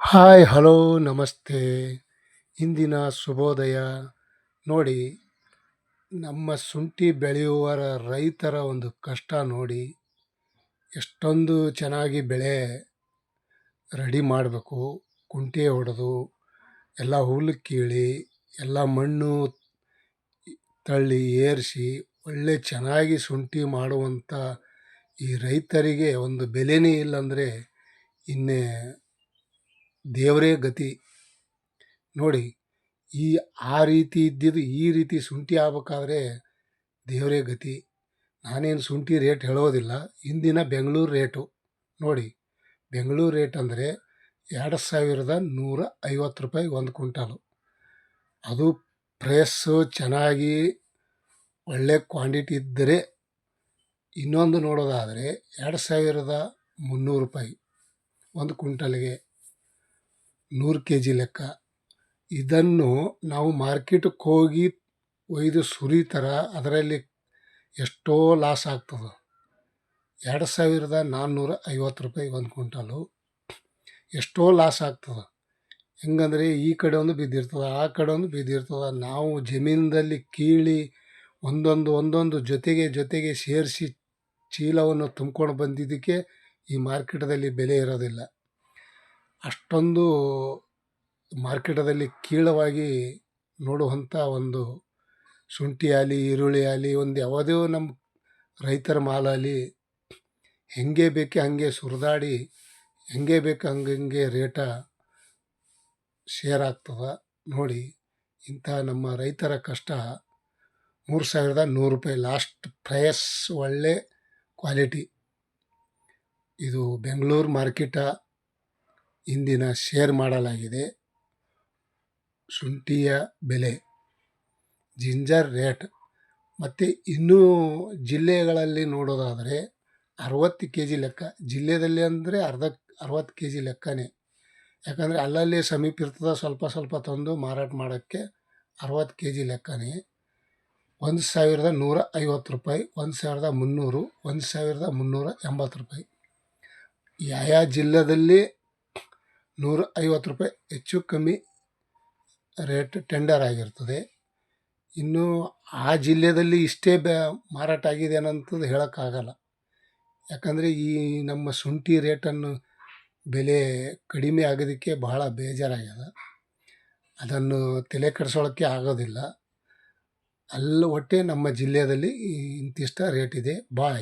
Hi, hello, ನಮಸ್ತೆ. ಇಂದಿನ ಶುಭೋದಯ. ನೋಡಿ, ನಮ್ಮ ಶುಂಠಿ ಬೆಳೆಯುವರ ರೈತರ ಒಂದು ಕಷ್ಟ ನೋಡಿ, ಎಷ್ಟೊಂದು ಚೆನ್ನಾಗಿ ಬೆಳೆ ರೆಡಿ ಮಾಡಬೇಕು. ಕುಂಟೆ ಹೊಡೆದು, ಎಲ್ಲ ಹುಲ್ಲು ಕೀಳಿ, ಎಲ್ಲ ಮಣ್ಣು ತಳ್ಳಿ ಏರಿಸಿ, ಒಳ್ಳೆ ಚೆನ್ನಾಗಿ ಶುಂಠಿ ಮಾಡುವಂಥ ಈ ರೈತರಿಗೆ ಒಂದು ಬೆಲೆನೇ ಇಲ್ಲಂದರೆ ಇನ್ನೇ ದೇವರೇ ಗತಿ. ನೋಡಿ, ಈ, ಆ ರೀತಿ ಇದ್ದಿದ್ದು ಈ ರೀತಿ ಶುಂಠಿ ಆಗ್ಬೇಕಾದ್ರೆ ದೇವರೇ ಗತಿ. ನಾನೇನು ಶುಂಠಿ ರೇಟ್ ಹೇಳೋದಿಲ್ಲ. ಇಂದಿನ ಬೆಂಗಳೂರು ರೇಟು. ನೋಡಿ, ಬೆಂಗಳೂರು ರೇಟ್ ಅಂದರೆ ಎರಡು ಸಾವಿರದ ನೂರ ಐವತ್ತು ರೂಪಾಯಿ ಒಂದು ಕ್ವಿಂಟಾಲು. ಅದು ಪ್ರೆಸ್ಸು ಚೆನ್ನಾಗಿ ಒಳ್ಳೆ ಕ್ವಾಂಟಿಟಿ ಇದ್ದರೆ ಇನ್ನೊಂದು ನೋಡೋದಾದರೆ ಎರಡು ಸಾವಿರದ ಮುನ್ನೂರು ರೂಪಾಯಿ ಒಂದು ಕ್ವಿಂಟಲ್ಗೆ. ನೂರು ಕೆ ಜಿ ಲೆಕ್ಕ. ಇದನ್ನು ನಾವು ಮಾರ್ಕೆಟ್ಗೆ ಹೋಗಿ ಒಯ್ದು ಸುರಿತಾರೆ ಅದರಲ್ಲಿ ಎಷ್ಟೋ ಲಾಸ್ ಆಗ್ತದೆ. ಎರಡು ಸಾವಿರದ ನಾನ್ನೂರ ಐವತ್ತು ರೂಪಾಯಿ ಒಂದು ಕ್ವಿಂಟಲು. ಎಷ್ಟೋ ಲಾಸ್ ಆಗ್ತದೆ. ಹೆಂಗಂದ್ರೆ ಈ ಕಡೆ ಒಂದು ಬಿದ್ದಿರ್ತದೆ, ಆ ಕಡೆ ಒಂದು ಬಿದ್ದಿರ್ತದೆ. ನಾವು ಜಮೀನದಲ್ಲಿ ಕೀಳಿ ಒಂದೊಂದು ಒಂದೊಂದು ಜೊತೆಗೆ ಜೊತೆಗೆ ಸೇರಿಸಿ ಚೀಲವನ್ನು ತುಂಬ್ಕೊಂಡು ಬಂದಿದ್ದಕ್ಕೆ ಈ ಮಾರ್ಕೆಟದಲ್ಲಿ ಬೆಲೆ ಇರೋದಿಲ್ಲ. ಅಷ್ಟೊಂದು ಮಾರ್ಕೆಟದಲ್ಲಿ ಕೀಳವಾಗಿ ನೋಡುವಂಥ ಒಂದು ಶುಂಠಿ ಆಗಲಿ ಈರುಳ್ಳಿ ಆಗಲಿ ಒಂದು ಯಾವುದೇ ನಮ್ಮ ರೈತರ ಮಾಲಾಗಲಿ ಹೆಂಗೆ ಬೇಕೆ ಹಾಗೆ ಸುರಿದಾಡಿ ಹೆಂಗೆ ಬೇಕು ಹಂಗಂಗೆ ರೇಟ ಶೇರ್ ಆಗ್ತದೆ ನೋಡಿ. ಇಂಥ ನಮ್ಮ ರೈತರ ಕಷ್ಟ ಮೂರು ಸಾವಿರದ ನೂರು ರೂಪಾಯಿ ಲಾಸ್ಟ್ ಪ್ರೈಸ್ ಒಳ್ಳೆ ಕ್ವಾಲಿಟಿ. ಇದು ಬೆಂಗಳೂರು ಮಾರ್ಕೆಟ ಇಂದಿನ ಶೇರ್ ಮಾಡಲಾಗಿದೆ. ಶುಂಠಿಯ ಬೆಲೆ ಜಿಂಜರ್ ರೇಟ್ ಮತ್ತು ಇನ್ನೂ ಜಿಲ್ಲೆಗಳಲ್ಲಿ ನೋಡೋದಾದರೆ ಅರವತ್ತು ಕೆ ಜಿ ಲೆಕ್ಕ ಜಿಲ್ಲೆಯಲ್ಲಿ ಅಂದರೆ ಅರ್ಧ, ಅರವತ್ತು ಕೆ ಜಿ ಲೆಕ್ಕನೇ. ಯಾಕಂದರೆ ಅಲ್ಲಲ್ಲಿ ಸಮೀಪ ಇರ್ತದೆ ಸ್ವಲ್ಪ ಸ್ವಲ್ಪ ತಂದು ಮಾರಾಟ ಮಾಡೋಕ್ಕೆ ಅರವತ್ತು ಕೆ ಜಿ ಲೆಕ್ಕನೇ. ಒಂದು ಸಾವಿರದ ನೂರ ಐವತ್ತು ರೂಪಾಯಿ, ಒಂದು ಸಾವಿರದ ಮುನ್ನೂರು, ಒಂದು ಸಾವಿರದ ಮುನ್ನೂರ ಎಂಬತ್ತು ರೂಪಾಯಿ. ಯಾವ ಜಿಲ್ಲೆಯಲ್ಲಿ ನೂರ ಐವತ್ತು ರೂಪಾಯಿ ಹೆಚ್ಚು ಕಮ್ಮಿ ರೇಟ್ ಟೆಂಡರ್ ಆಗಿರ್ತದೆ. ಇನ್ನು ಆ ಜಿಲ್ಲೆಯಲ್ಲಿ ಇಷ್ಟೇ ಬೆ ಮಾರಾಟ ಆಗಿದೆ ಅನ್ನೋಂಥದ್ದು ಹೇಳೋಕ್ಕಾಗಲ್ಲ. ಯಾಕಂದರೆ ಈ ನಮ್ಮ ಶುಂಠಿ ರೇಟನ್ನು ಬೆಲೆ ಕಡಿಮೆ ಆಗೋದಕ್ಕೆ ಬಹಳ ಬೇಜಾರಾಗ್ಯದ. ಅದನ್ನು ತಲೆ ಕೆಡಿಸೋಳಕ್ಕೆ ಆಗೋದಿಲ್ಲ. ಅಲ್ಲಿ ಒಟ್ಟೆ ನಮ್ಮ ಜಿಲ್ಲೆಯಲ್ಲಿ ಇಂತಿಷ್ಟ ರೇಟ್ ಇದೆ. ಬಾಯ್.